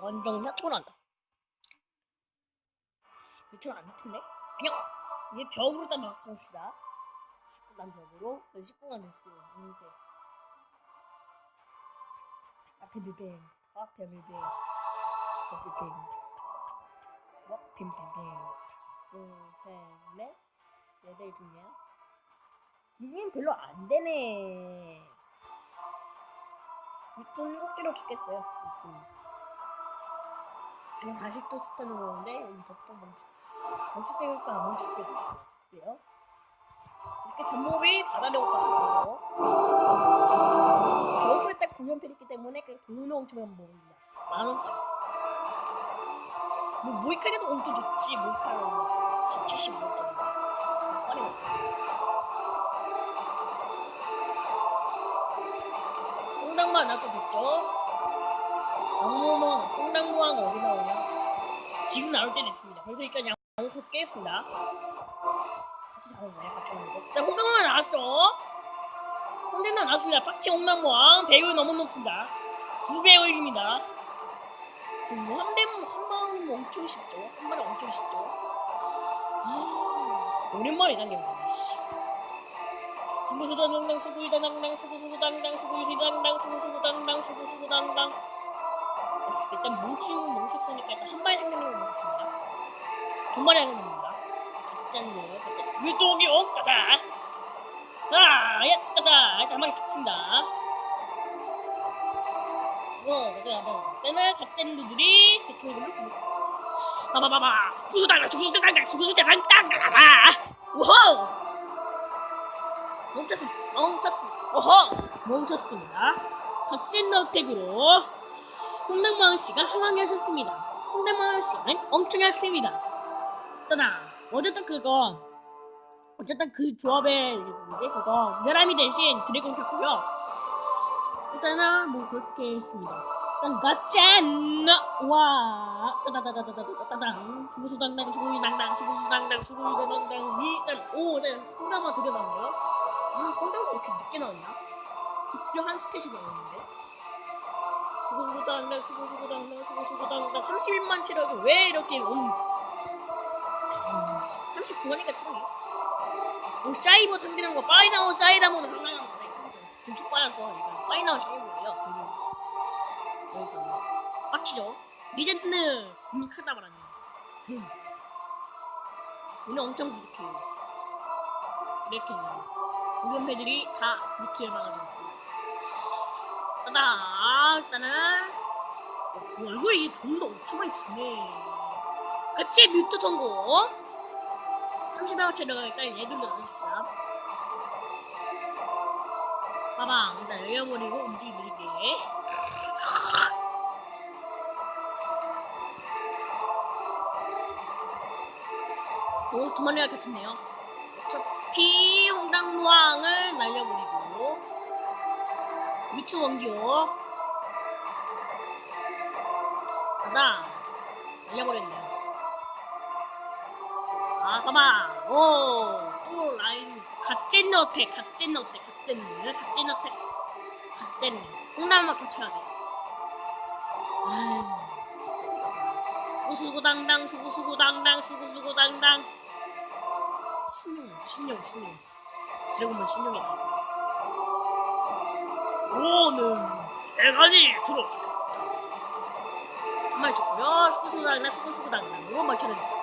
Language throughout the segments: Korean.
완전 혀토난다. 혀토 안 같은데? 아니요. 이제 벽으로 딱 맞춰봅시다. 19단 벽으로. 저 19단 됐어요. 인쇄. 앞에 비뱅. 앞에 비뱅. 앞에 비뱅. 뭐? 빔빔빔. 둘, 셋, 넷. 얘들 중이야. 이게 별로 안 되네. 밑줄 일곱 개로 죽겠어요. 밑줄. 그냥 다시 또 스타는 거는데 몇번 멈추 멈추대니까 안 멈추게 돼요. 이렇게 전목이 바다려고 가거든요. 겨울에 딱 공연필 있기 때문에 그 돈은 엄청 많이 먹습니다. 만 원짜리. 뭐 모이카게도 엄청 좋지. 모이카는 좋지. 75원짜리. 빨리 콩당만 나도 됐죠? 지금 나올 때 됐습니다. 그래서 일단 양모 깨겠습니다. 같이 잡은 거예요, 같이 잡은 거. 자, 콩당무왕 나왔죠? 콩당무왕 나왔습니다. 빡치 콩당무왕 배율 너무 높습니다. 두 배율입니다. 한 대, 한 방은 엄청 쉽죠? 한 방은 엄청 쉽죠? 아, 오랜만에 당겨보네, 씨. 수구수당당 수구이당당 수구수구당당 수구수당당 수구수구 당당 수구수구 당당 일단 뭉치고 뭉쳤으니까 일단 한 마리 생각내고 먹겠습니다. 두 마리 하는 겁니다. 짠네 짠 물고기 옥 가자. 자야 가자. 일단 한 마리 죽습니다. 어 가자 가자. 때는 가짠두들이 대충으로 봐봐봐봐 수구수당당 수구수당당 수구수당당 가라 우호 멈췄습니다. 멈췄습니다. 어허! 멈췄습니다. 덕진 너택으로 홍당망 씨가 항항하셨습니다. 홍당망 씨는 엄청 약습니다. 떠나. 어쨌든 그거 어쨌든 그 조합의 뭐지 그거 사람이 대신 드래곤 켰고요. 일단은 뭐 그렇게 했습니다. 일단 가짠 와 따다다다다다다다당 수구수당당 수구이당당 수구수당당 수구이당당 일단 오 일단 홍당망 들여다보요. 아, 콩당도 이렇게 늦게 나왔나? 급주 한 스탯이 나왔는데? 수고수고 당당, 수고수고 당당, 수고수고 당당, 31만 치라고 왜 이렇게 온, 39만이니까 차이. 뭐, 사이버 상대는 거, 빨리 나온 사이다모는 상당한 거네. 금속 빨아서, 나온 사이버예요. 그리고, 여기서. 빡치죠? 리젠트는 고민 크다 말하네. 오늘 엄청 부족해요. 이렇게 했나요? 우선패들이 다 밑에 막아주고 따다 일단은 어, 얼굴이 돈도 엄청 많이 주네. 그치 뮤트 성공 30명 체력을 일단 얘들도 넣었어요 빠방 일단 열려버리고 움직이 느리게. 오두 마리가 같은데요. 어차피 홍당무왕 미트 원기호. 가자. 날려버렸네요. 아 봐봐. 오또 라인. 갓젠 어택 갓젠 어택 갓젠. 갓젠 어택 갓젠. 홍당무왕 켜쳐야 돼. 아유 수구수구당당 수구수구당당 수구수구당당. 신용, 신용, 신용. 드래곤볼 신용이다. 오는 세 가지 들어주겠다. 한 마리 줬고요. 스쿠스구당당, 스쿠스구당당으로 막혀내겠다.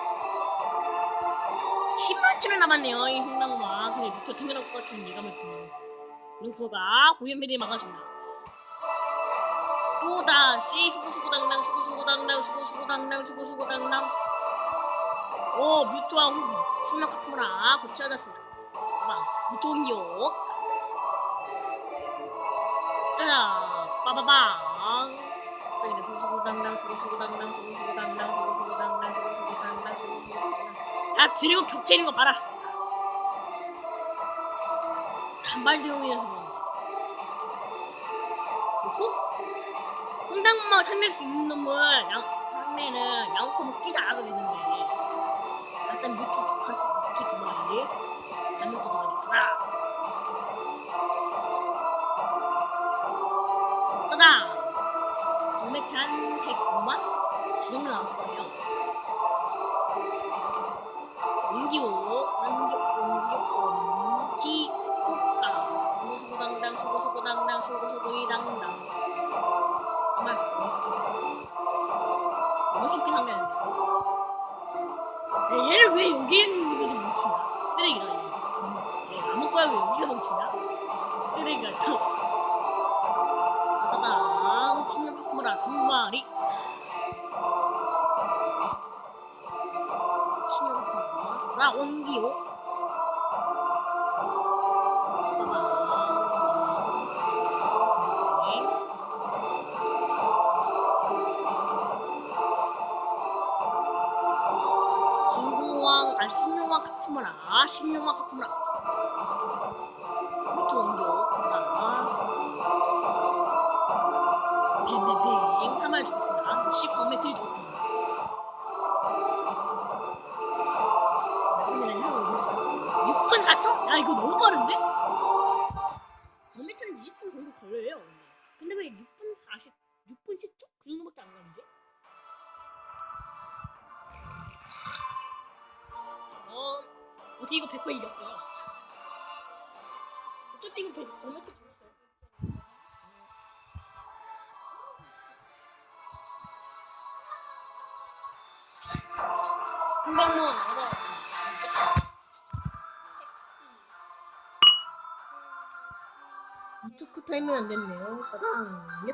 10만치를 남았네요, 이 홍당마. 근데 미쳐 튕겨나올 것 같은 예감을 드네요. 링크가 고연패들이 막아준다. 또다시 수구수구당당, 수구수구당당, 수구수구당당, 수구수구당당. 오, 뮤트와 신명 카푸라 고쳐졌습니다. 자, 뮤트 공격. 짜자, 빠바방. 여기는 수수구당당, 수수구당당, 수수구당당, 수수구당당, 수수구당당, 수수구당당. 야, 드래곤 겹쳐 있는 거 봐라. 단발 드래곤이라서 꼭 홍당마 상대할 수 있는 놈을 양, 상대는 양코 먹기가 악을 했는데 일단 뮤트 두 마리 단 그 정도 나올 거예요. 옮기고, 옮겨, 옮겨, 옮기, 호까. 수구수구당당, 수구수구당당, 수구수구이당당. 정말 좋고. 쉽게 상대하는데. 야, 얘를 왜 여기에 있는 것도 멈추냐? 쓰레기다, 얘. 얘 아무 거야 왜 여기가 멈추냐? 쓰레기 같아. 따당, 치는 포크라 두 마리. 온기요. 따당. 신궁왕, 아, 신용왕 카푸무라, 아, 신용왕 카푸무라. 밑으로 옮겨. 아. 뱅뱅뱅. 한마리 죽었습니다. 역시 광맥들이 죽었습 이거 너무 빠른데? 광맥들은 20분 정도 걸려요. 원래. 근데 왜 6분 40, 6분 10초? 그 정도밖에 안 걸리지? 어, 어떻게 이거 100% 이겼어요. 어차피 이거 100, 범죄 죽었어요. 한 방만 알아. 우측 타이밍 안 됐네요. 따당! 이